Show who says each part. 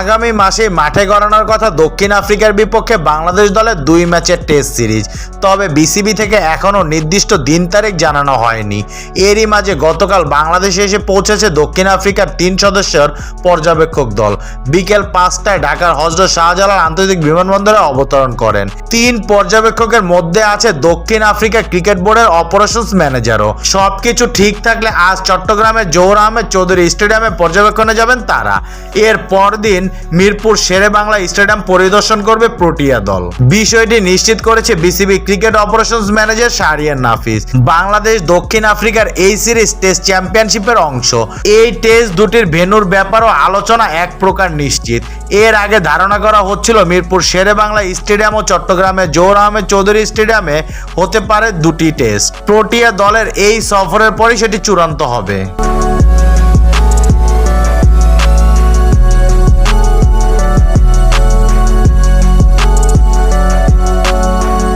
Speaker 1: আগামী মাসে মাঠে গড়ানোর কথা দক্ষিণ আফ্রিকার বিপক্ষে বাংলাদেশ দলের দুই ম্যাচের টেস্ট সিরিজ। তবে বিসিবি থেকে এখনও নির্দিষ্ট দিন তারিখ জানানো হয়নি। এরই মাঝে গতকাল বাংলাদেশে এসে পৌঁছেছে দক্ষিণ আফ্রিকার তিন সদস্যের পর্যবেক্ষক দল। বিকেল পাঁচটায় ঢাকার হজরত শাহজালাল আন্তর্জাতিক বিমানবন্দরে অবতরণ করেন। তিন পর্যবেক্ষকের মধ্যে আছে দক্ষিণ আফ্রিকা ক্রিকেট বোর্ডের অপারেশনস ম্যানেজারও। সবকিছু ঠিক থাকলে আজ চট্টগ্রামের জৌর আহমেদ চৌধুরী স্টেডিয়ামে পর্যবেক্ষণে যাবেন তারা। এর পরদিন মিরপুর শেরে বাংলা স্টেডিয়াম পরিদর্শন করবে প্রোটিয়া দল। বিষয়টি নিশ্চিত করেছে BCB cricket operations manager Shahriar Nafees. Bangladesh দক্ষিণ আফ্রিকার এই সিরিজ টেস্ট চ্যাম্পিয়নশিপের অংশ। এই টেস্ট দুটির ভেন্যুর ব্যাপারও আলোচনা এক প্রকার নিশ্চিত। এর আগে ধারণা করা হচ্ছিল মিরপুর শেরে বাংলা স্টেডিয়াম ও চট্টগ্রামে জৌর আহমেদ চৌধুরী স্টেডিয়ামে হতে পারে দুটি টেস্ট। প্রোটিয়া দলের এই সফরের পরই সেটি চূড়ান্ত হবে।